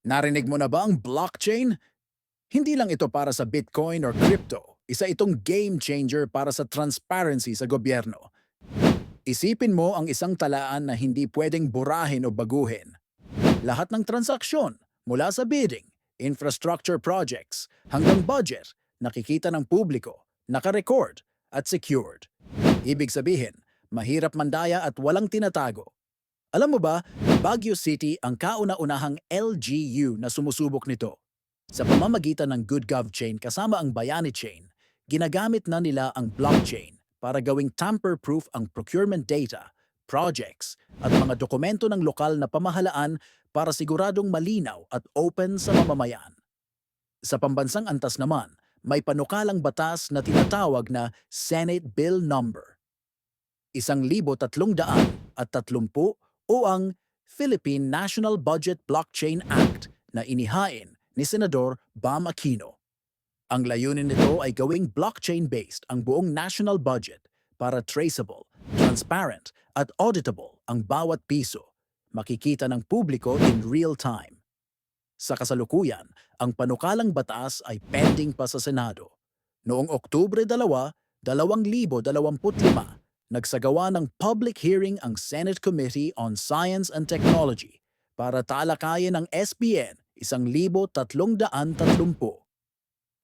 Narinig mo na ba ang blockchain? Hindi lang ito para sa Bitcoin or crypto. Isa itong game changer para sa transparency sa gobyerno. Isipin mo ang isang talaan na hindi pwedeng burahin o baguhin. Lahat ng transaksyon, mula sa bidding, infrastructure projects, hanggang budget, nakikita ng publiko, nakarecord, at secured. Ibig sabihin, mahirap mandaya at walang tinatago. Alam mo ba, Baguio City ang kauna-unahang LGU na sumusubok nito. Sa pamamagitan ng GoodGov chain kasama ang Bayani chain, ginagamit na nila ang blockchain para gawing tamper-proof ang procurement data, projects, at mga dokumento ng lokal na pamahalaan para siguradong malinaw at open sa mamamayan. Sa pambansang antas naman, may panukalang batas na tinatawag na Senate Bill Number. Isang libo tatlong daan at tatlumpu o ang Philippine National Budget Blockchain Act na inihain ni Senador Bam Aquino. Ang layunin nito ay gawing blockchain-based ang buong national budget para traceable, transparent at auditable ang bawat piso, makikita ng publiko in real time. Sa kasalukuyan, ang panukalang batas ay pending pa sa Senado. Noong Oktubre 2, 2025, nagsagawa ng public hearing ang Senate Committee on Science and Technology para talakayin ang SBN 1330.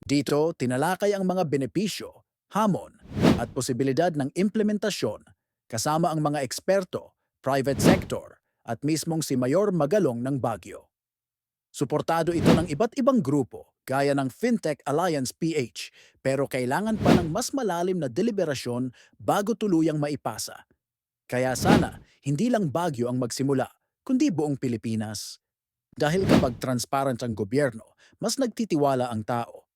Dito, tinalakay ang mga benepisyo, hamon, at posibilidad ng implementasyon kasama ang mga eksperto, private sector, at mismong si Mayor Magalong ng Baguio. Suportado ito ng iba't ibang grupo gaya ng FinTech Alliance PH pero kailangan pa ng mas malalim na deliberasyon bago tuluyang maipasa. Kaya sana, hindi lang Baguio ang magsimula, kundi buong Pilipinas. Dahil kapag transparent ang gobyerno, mas nagtitiwala ang tao.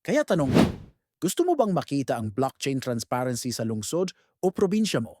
Kaya tanong gusto mo bang makita ang blockchain transparency sa lungsod o probinsya mo?